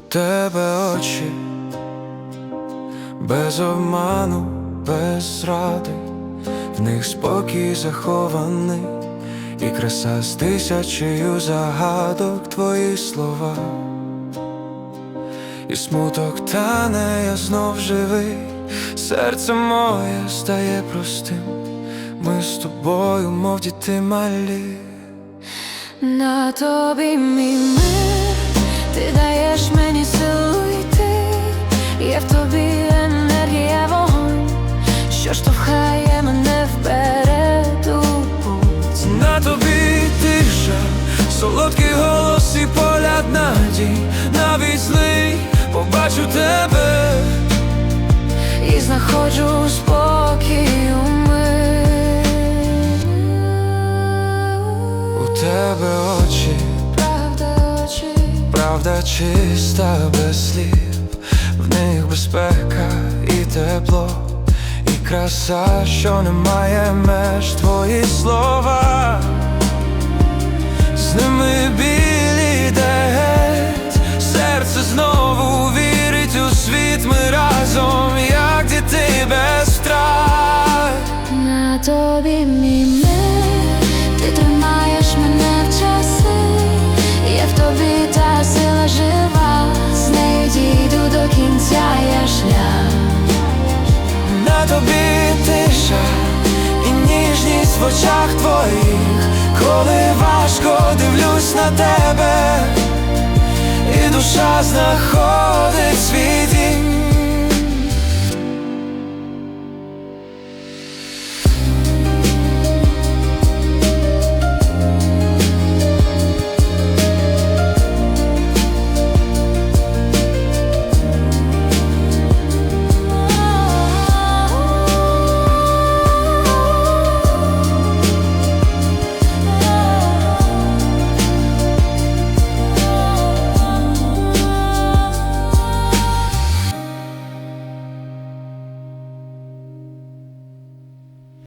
тебе очі, без обману, без зради, в них спокій захований, і краса з тисячею загадок твої слова, і смуток тане, я знов живий, серце моє стає простим. Ми з тобою, мов діти малі. На тобі мій мир, побачу тебе. І знаходжу спокій у мир. У тебе очі, Правда очі, правда чиста без слів, в них безпека і тепло, і краса, що не має меж. Твої слова, в очах твоїх, коли важко дивлюсь на тебе, і душа знаходить свій